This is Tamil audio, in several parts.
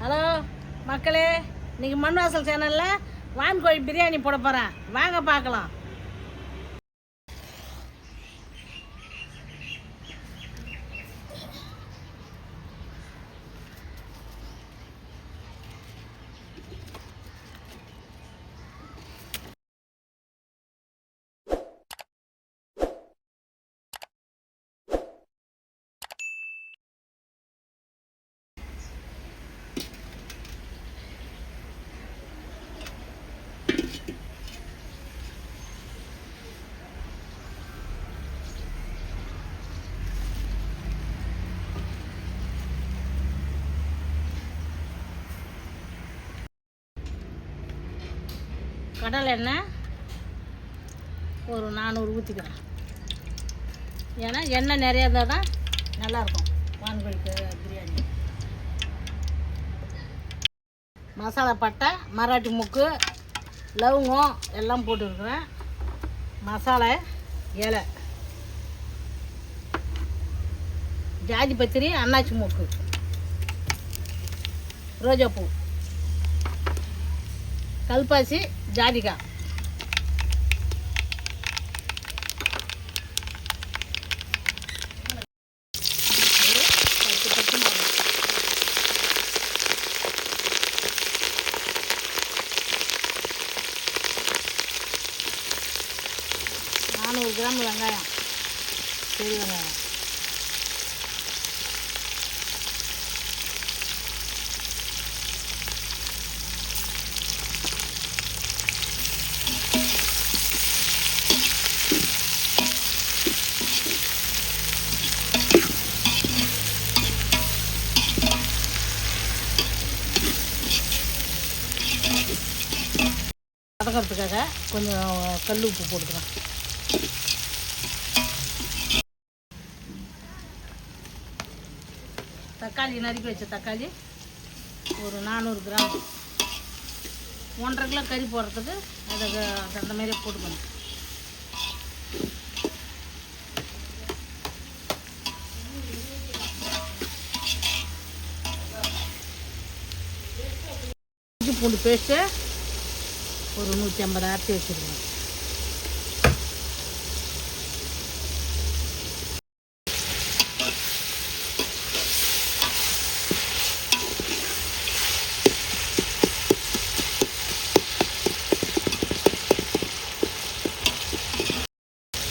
ஹலோ மக்களே இன்னைக்கு மண் வாசல் சேனலில் வான்கோழி பிரியாணி போட போகிறேன் வாங்க பார்க்கலாம். கடலை எண்ணெய் ஒரு நானூறு ஊற்றிக்கிறேன் ஏன்னா எண்ணெய் நிறையா இருந்தால் தான் நல்லாயிருக்கும். வான்கோழிக்கு பிரியாணி. மசாலா பட்டை மராட்டி முக்கு லவங்கம் எல்லாம் போட்டுருக்குறேன். மசாலா இலை. ஜாதி பத்திரி அன்னாச்சி மூக்கு. ரோஜாப்பூ. கல்பாசி ஜாதிக்காய் நானூறு கிராம் வெங்காயம். பெரிய வெங்காயம். வதக்கிறதுக்காக கொஞ்சம் கல் உப்பு போட்டுக்கிறேன் தக்காளி நறுக்கி வச்ச தக்காளி ஒரு நானூறு கிராம். ஒன்றரை கிலோ கறி போடுறதுக்கு அதை அந்த மாதிரியே போட்டுக்கணும். பூண்டு பேஸ்ட்டு ஒரு நூற்றி ஐம்பது ஆர்த்தி வச்சுருக்கோம்.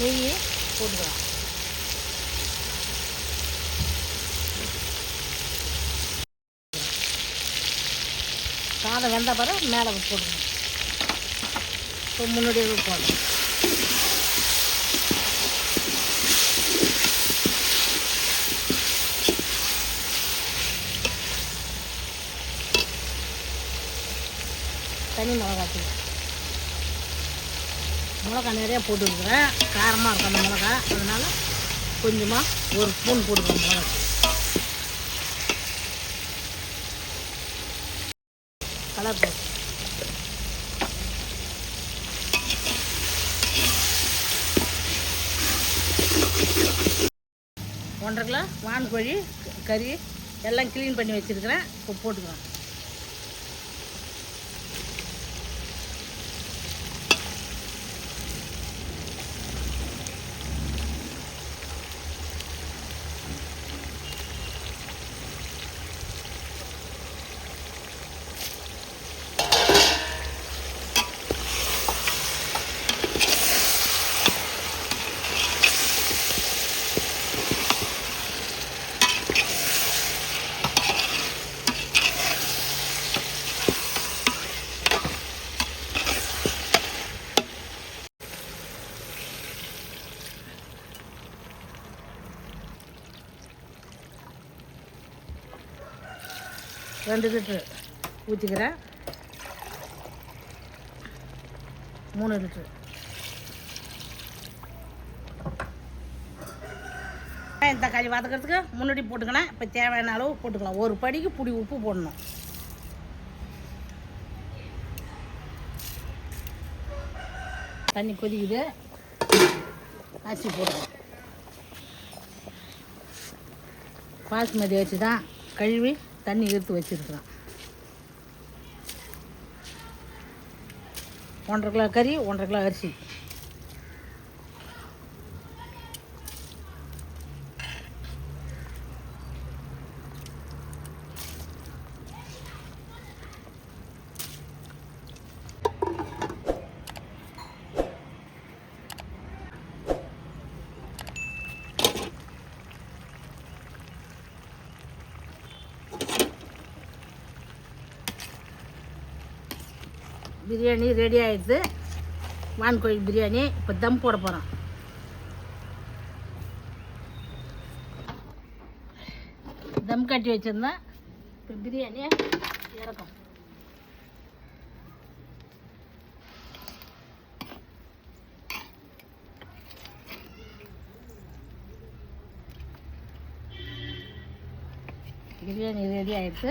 நெய் போட்டுக்கலாம். சாதம் வெந்த பிறகு மேலே போட்டுக்கணும் முன்னாடியே வைப்பாங்க தனி மிளகாத்தூள். மிளகா நிறையா போட்டுருக்குறேன். காரமாக இருக்கும் அந்த மிளகா அதனால் கொஞ்சமாக ஒரு ஸ்பூன் போட்டுக்கிறேன் மிளகா கலர் போட்டு. ஒன்றரை கிலோ வான்கோழி கறி எல்லாம் க்ளீன் பண்ணி வச்சுருக்கிறேன். இப்போ போட்டுக்கிறேன் ரெண்டு லிட்ரு ஊற்றிக்கிறேன் மூணு லிட்ரு வெங்காயம் தக்காளி வதக்கிறதுக்கு முன்னாடி போட்டுக்கலாம் இப்போ தேவையான அளவு போட்டுக்கலாம். ஒரு படிக்கு புடி உப்பு போடணும். தண்ணி கொதிக்குது. அரிசி போடணும் பாஸ்மதி அரிசி தான் கழுவி தண்ணி எடுத்து வச்சுருக்குறான். ஒன்றரை கிலோ கறி ஒன்றரை கிலோ அரிசி. பிரியாணி ரெடி ஆயிடுது. வான் கோழி பிரியாணி இப்போ தம் போட போகிறோம் தம் கட்டி வச்சுருந்தேன் இப்போ பிரியாணியை இறக்கும். பிரியாணி ரெடி ஆயிடுச்சு.